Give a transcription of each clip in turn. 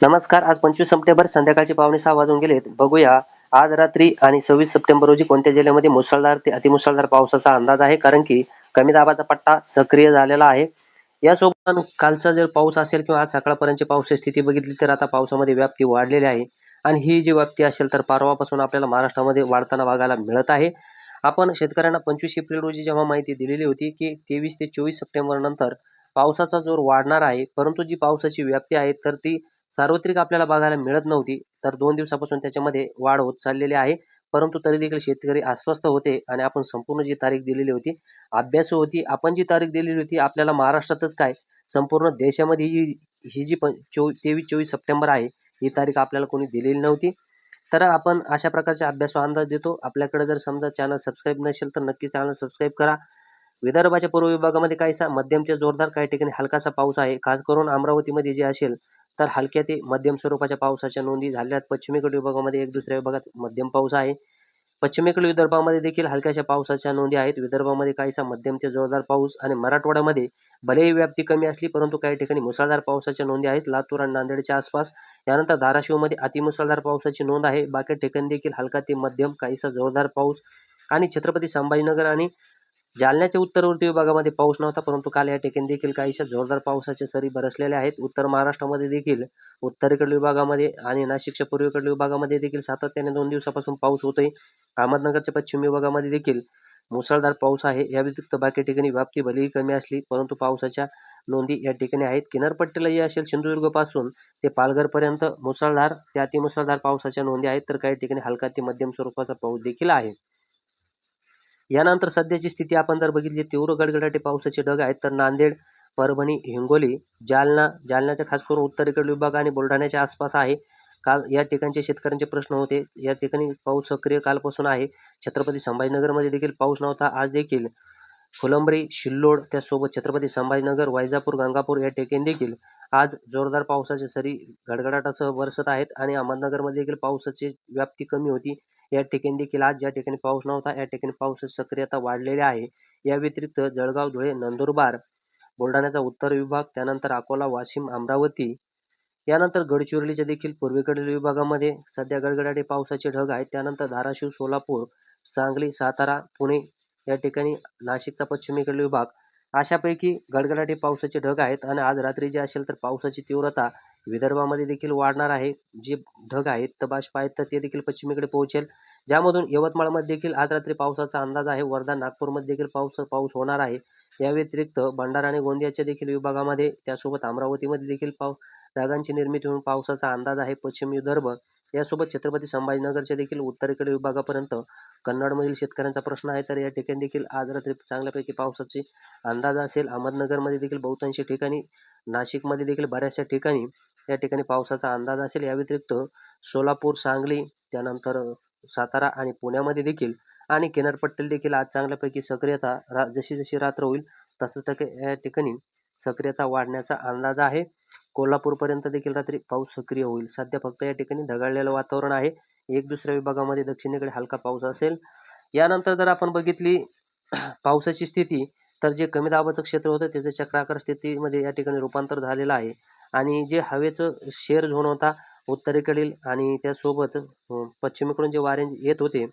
नमस्कार आज पंचवीस सप्टेंबर संध्याकाळचे पावणे सहा वाजून गेलेत. बघूया आज रात्री आणि सव्वीस सप्टेंबर रोजी कोणत्या जिल्ह्यामध्ये मुसळधार ते अतिमुसळधार पावसाचा अंदाज आहे? कारण की कमी दाबाचा पट्टा सक्रिय झालेला आहे. यासोबत कालचा जर पाऊस असेल किंवा आज सकाळपर्यंतची पावसाची स्थिती बघितली तर आता पावसामध्ये व्याप्ती वाढलेली आहे. आणि ही जी व्याप्ती असेल तर परवापासून आपल्याला महाराष्ट्रामध्ये वाढताना बघायला मिळत आहे. आपण शेतकऱ्यांना पंचवीस एप्रिल रोजी जेव्हा माहिती दिलेली होती की तेवीस ते चोवीस सप्टेंबर नंतर पावसाचा जोर वाढणार आहे. परंतु जी पावसाची व्याप्ती आहे तर ती सार्वत्रिक आपल्याला बघायला मिळत नव्हती तर दोन दिवसापासून त्याच्यामध्ये वाढ होत चाललेली आहे. परंतु तरी देखील शेतकरी अस्वस्थ होते आणि आपण संपूर्ण जी तारीख दिलेली होती अभ्यास होती. आपण जी तारीख दिलेली होती आपल्याला महाराष्ट्रातच काय संपूर्ण देशामध्ये ही ही जी पण चो तेवीस चोवीस सप्टेंबर आहे ही तारीख आपल्याला कोणी दिलेली नव्हती. तर आपण अशा प्रकारचे अभ्यास अंदाज देतो. आपल्याकडे जर समजा चॅनल सबस्क्राईब नसेल तर नक्कीच चॅनल सबस्क्राईब करा. विदर्भाच्या पूर्व विभागामध्ये काहीसा मध्यमच्या जोरदार काही ठिकाणी हलकासा पाऊस आहे. खास करून अमरावतीमध्ये जे असेल तर हलक्या ते मध्यम स्वरूपाच्या पावसाच्या नोंदी झाल्यात. आहेत पश्चिमेकडील विभागामध्ये एक दुसऱ्या विभागात मध्यम पाऊस आहे. पश्चिमेकडील विदर्भामध्ये देखील हलक्याशा पावसाच्या नोंदी आहेत. विदर्भामध्ये काहीसा मध्यम ते जोरदार पाऊस आणि मराठवाड्यामध्ये भलेही व्याप्ती कमी असली परंतु काही ठिकाणी मुसळधार पावसाच्या नोंदी आहेत. लातूर आणि नांदेडच्या आसपास यानंतर धाराशिवमध्ये अतिमुसळधार पावसाची नोंद आहे. बाकी ठिकाणी देखील हलका ते मध्यम काहीसा जोरदार पाऊस आणि छत्रपती संभाजीनगर आणि जालन्याच्या उत्तरवर्ती विभागामध्ये पाऊस नव्हता परंतु काल या ठिकाणी देखील काहीशा जोरदार पावसाच्या सरी बरसलेल्या आहेत. उत्तर महाराष्ट्रामध्ये देखील उत्तरेकडील विभागामध्ये आणि नाशिकच्या पूर्वेकडील विभागामध्ये देखील सातत्याने दोन दिवसापासून पाऊस होतोय. अहमदनगरच्या पश्चिम विभागामध्ये देखील मुसळधार पाऊस आहे. या व्यतिरिक्त बाकी ठिकाणी व्याप्ती भलेही कमी असली परंतु पावसाच्या नोंदी या ठिकाणी आहेत. किनारपट्टीला असेल सिंधुदुर्गपासून ते पालघरपर्यंत मुसळधार ते अतिमुसळधार पावसाच्या नोंदी आहेत. तर काही ठिकाणी हलका ते मध्यम स्वरूपाचा पाऊस देखील आहे. यानंतर सध्याची स्थिती आपण जर बघितली तीव्र गडगडाटे पावसाचे ढग आहेत तर नांदेड परभणी हिंगोली जालना जालन्याच्या खास करून उत्तरेकडील विभाग आणि बुलढाण्याच्या आसपास आहे. काल या ठिकाणचे शेतकऱ्यांचे प्रश्न होते. या ठिकाणी पाऊस सक्रिय कालपासून आहे. छत्रपती संभाजीनगरमध्ये देखील पाऊस नव्हता. आज देखील फुलंब्री शिल्लोड त्यासोबत छत्रपती संभाजीनगर वैजापूर गंगापूर या ठिकाणी देखील आज जोरदार पावसाच्या सरी गडगडाटासह बरसत आहेत आणि अहमदनगरमध्ये देखील पावसाची व्याप्ती कमी होती. या ठिकाणी देखील आज ज्या ठिकाणी पाऊस नव्हता या ठिकाणी पावसाची सक्रियता वाढलेली आहे. या व्यतिरिक्त जळगाव धुळे नंदुरबार बुलढाण्याचा उत्तर विभाग त्यानंतर अकोला वाशिम अमरावती यानंतर गडचिरोलीच्या देखील पूर्वेकडील विभागामध्ये सध्या गडगडाटी पावसाचे ढग आहेत. त्यानंतर धाराशिव सोलापूर सांगली सातारा पुणे या ठिकाणी नाशिकचा पश्चिमेकडील विभाग. अशापैकी गडगडाटी पावसाचे ढग आहेत आणि आज रात्री जे असेल तर पावसाची तीव्रता विदर्भामध्ये देखील वाढणार आहे. जे ढग आहेत तर बाष्प आहेत तर ते देखील पश्चिमेकडे पोहोचेल. ज्यामधून यवतमाळमध्ये देखील आज रात्री पावसाचा अंदाज आहे. वर्धा नागपूरमध्ये देखील पाऊस पाऊस होणार आहे. या व्यतिरिक्त भंडारा आणि गोंदियाच्या देखील विभागामध्ये त्यासोबत अमरावतीमध्ये देखील पाव ढगांची निर्मिती होऊन पावसाचा अंदाज आहे. पश्चिम विदर्भ यासोबत छत्रपती संभाजीनगरच्या देखील उत्तरेकडील विभागापर्यंत कन्नडमधील शेतकऱ्यांचा प्रश्न आहे. तर या ठिकाणी देखील आज रात्री चांगल्यापैकी पावसाची अंदाज असेल. अहमदनगरमध्ये देखील बहुतांशी ठिकाणी नाशिकमध्ये देखील बऱ्याचशा ठिकाणी या ठिकाणी पावसाचा अंदाज असेल. या व्यतिरिक्त सोलापूर सांगली त्यानंतर सातारा आणि पुण्यामध्ये देखील आणि किनारपट्टीला देखील आज चांगल्यापैकी सक्रियता रा जशी जशी रात्र होईल तसं तक या ठिकाणी सक्रियता वाढण्याचा अंदाज आहे. कोल्हापूरपर्यंत देखील रात्री पाऊस सक्रिय होईल. सध्या फक्त या ठिकाणी ढगाळलेलं वातावरण आहे. एक दुसऱ्या विभागामध्ये दक्षिणेकडे हलका पाऊस असेल. यानंतर जर आपण बघितली पावसाची स्थिती तर जे कमी दाबाचं क्षेत्र होतं त्याचं चक्राकार स्थितीमध्ये या ठिकाणी रूपांतर झालेलं आहे. आणि जे हवेचं शेर झोन होता उत्तरेकडील आणि त्यासोबत पश्चिमेकडून जे वारे येत होते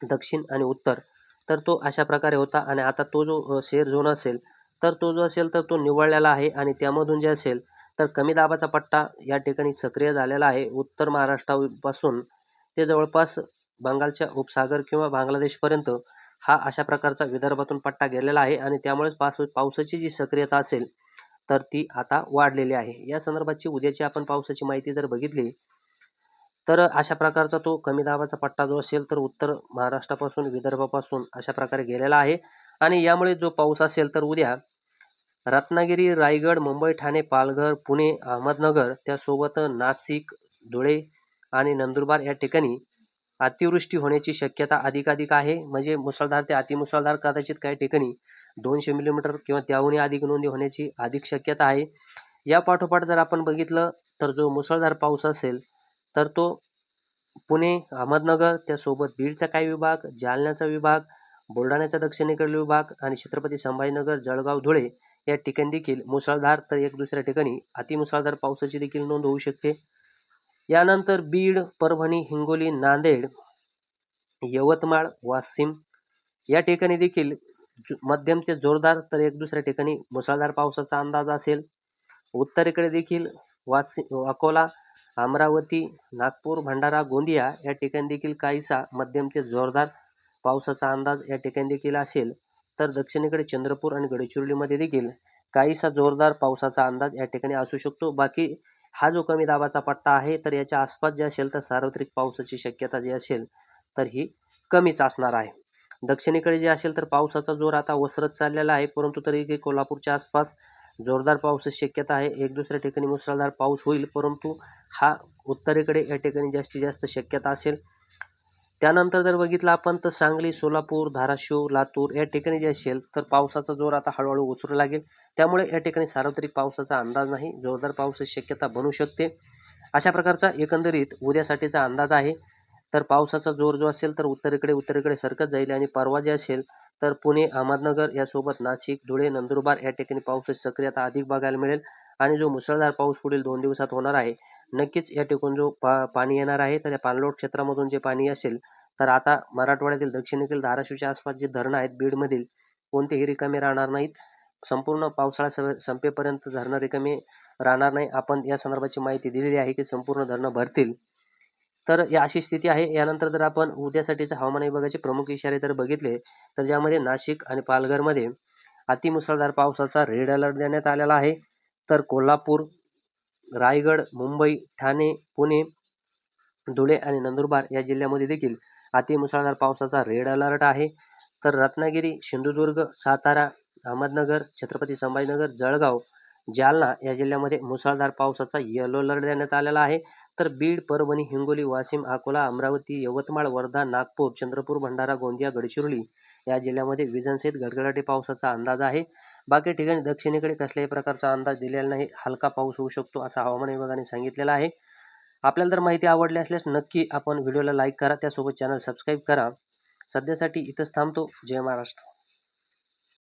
दक्षिण आणि उत्तर तर तो अशा प्रकारे होता. आणि आता तो जो शेर झोन असेल तर तो जो असेल तर तो निवळलेला आहे. आणि त्यामधून जे असेल तर कमी दाबाचा पट्टा या ठिकाणी सक्रिय झालेला आहे. उत्तर महाराष्ट्रापासून ते जवळपास बंगालच्या उपसागर किंवा बांगलादेशपर्यंत हा अशा प्रकारचा विदर्भातून पट्टा गेलेला आहे आणि त्यामुळेच पास पावसाची जी सक्रियता असेल तर ती आता वाढलेली आहे. या संदर्भाची उद्याची आपण पावसाची माहिती जर बघितली तर अशा प्रकारचा तो कमी दाबाचा पट्टा जो असेल तर उत्तर महाराष्ट्रापासून विदर्भापासून अशा प्रकारे गेलेला आहे. आणि यामुळे जो पाऊस असेल तर उद्या रत्नागिरी रायगड मुंबई ठाणे पालघर पुणे अहमदनगर त्यासोबत नाशिक धुळे आणि नंदुरबार या ठिकाणी अतिवृष्टी होण्याची शक्यता अधिकाधिक आहे. म्हणजे मुसळधार ते अतिमुसळधार कदाचित काही ठिकाणी दोनशे मिलीमीटर किंवा त्याहूनही अधिक नोंदी होण्याची अधिक शक्यता आहे. या पाठोपाठ जर आपण बघितलं तर जो मुसळधार पाऊस असेल तर तो पुणे अहमदनगर त्यासोबत बीडचा काही विभाग जालन्याचा विभाग बुलढाण्याचा दक्षिणेकडील विभाग आणि छत्रपती संभाजीनगर जळगाव धुळे या ठिकाणी देखील मुसळधार तर एक दुसऱ्या ठिकाणी अतिमुसळधार पावसाची देखील नोंद होऊ शकते. यानंतर बीड परभणी हिंगोली नांदेड यवतमाळ वाशिम या ठिकाणी देखील मध्यम ते जोरदार तर एक दुसऱ्या ठिकाणी मुसळधार पावसाचा अंदाज असेल. उत्तरेकडे देखील वासिम अकोला अमरावती नागपूर भंडारा गोंदिया या ठिकाणी देखील काहीसा मध्यम ते जोरदार पावसाचा अंदाज या ठिकाणी देखील असेल. तर दक्षिणेकडे चंद्रपूर आणि गडचिरोलीमध्ये देखील काहीसा जोरदार पावसाचा अंदाज या ठिकाणी असू शकतो. बाकी हा जो कमी दाबाचा पट्टा आहे तर याच्या आसपास जे असेल तर सार्वत्रिक पावसाची शक्यता जी असेल तर ही कमीच असणार आहे. दक्षिणेकडे जे असेल तर पावसाचा जोर आता ओसरत चाललेला आहे परंतु तरी कोल्हापूरच्या आसपास जोरदार पावसाची शक्यता आहे. एक दुसऱ्या ठिकाणी मुसळधार पाऊस होईल परंतु हा उत्तरेकडे या ठिकाणी जास्तीत जास्त शक्यता असेल. त्यानंतर जर बघितलं आपण तर सांगली सोलापूर धाराशिव लातूर या ठिकाणी जे असेल तर पावसाचा जोर आता हळूहळू उतरू लागेल. त्यामुळे या ठिकाणी सार्वत्रिक पावसाचा अंदाज नाही. जोरदार पावसाची शक्यता बनू शकते. अशा प्रकारचा एकंदरीत उद्यासाठीचा अंदाज आहे. तर पावसाचा जोर जो असेल तर उत्तरेकडे उत्तरेकडे सरकत जाईल आणि परवा जे असेल तर पुणे अहमदनगर यासोबत नाशिक धुळे नंदुरबार या ठिकाणी पावसाची सक्रियता अधिक बघायला मिळेल. आणि जो मुसळधार पाऊस पुढील दोन दिवसात होणार आहे नक्कीच या ठिकाणी जो पा पाणी येणार आहे तर या पाणलोट क्षेत्रामधून जे पाणी असेल तर आता मराठवाड्यातील दक्षिणेकडील धाराशिवच्या आसपास जे धरणं आहेत बीडमधील कोणतेही रिकामे राहणार नाहीत. संपूर्ण पावसाळा सं संपेपर्यंत धरणं रिकामे राहणार नाही. आपण या संदर्भाची माहिती दिलेली आहे की संपूर्ण धरणं भरतील. तर या अशी स्थिती आहे. यानंतर जर आपण उद्यासाठीचे हवामान विभागाचे प्रमुख इशारे जर बघितले तर ज्यामध्ये नाशिक आणि पालघरमध्ये अतिमुसळधार पावसाचा रेड अलर्ट देण्यात आलेला आहे. तर कोल्हापूर रायगड मुंबई ठाणे पुणे धुळे आणि नंदुरबार या जिल्ह्यामध्ये देखील अतिमुसळधार पावसाचा रेड अलर्ट आहे. तर रत्नागिरी सिंधुदुर्ग सातारा अहमदनगर छत्रपती संभाजीनगर जळगाव जालना या जिल्ह्यामध्ये मुसळधार पावसाचा येलो अलर्ट देण्यात आलेला आहे. तर बीड परभणी हिंगोली वाशिम अकोला अमरावती यवतमाळ वर्धा नागपूर चंद्रपूर भंडारा गोंदिया गडचिरोली या जिल्ह्यामध्ये विजांसहित गडगडाटी पावसाचा अंदाज आहे. बाकी ठिकाणी दक्षिणेकडे कसल्याही प्रकारचा अंदाज दिलेला नाही. हलका पाऊस होऊ शकतो असा हवामान विभागाने सांगितलेला आहे. आपल्याला जर माहिती आवडली असल्यास नक्की आपण व्हिडिओला लाईक करा. त्यासोबत चॅनल सबस्क्राईब करा. सध्यासाठी इथंच थांबतो. जय महाराष्ट्र.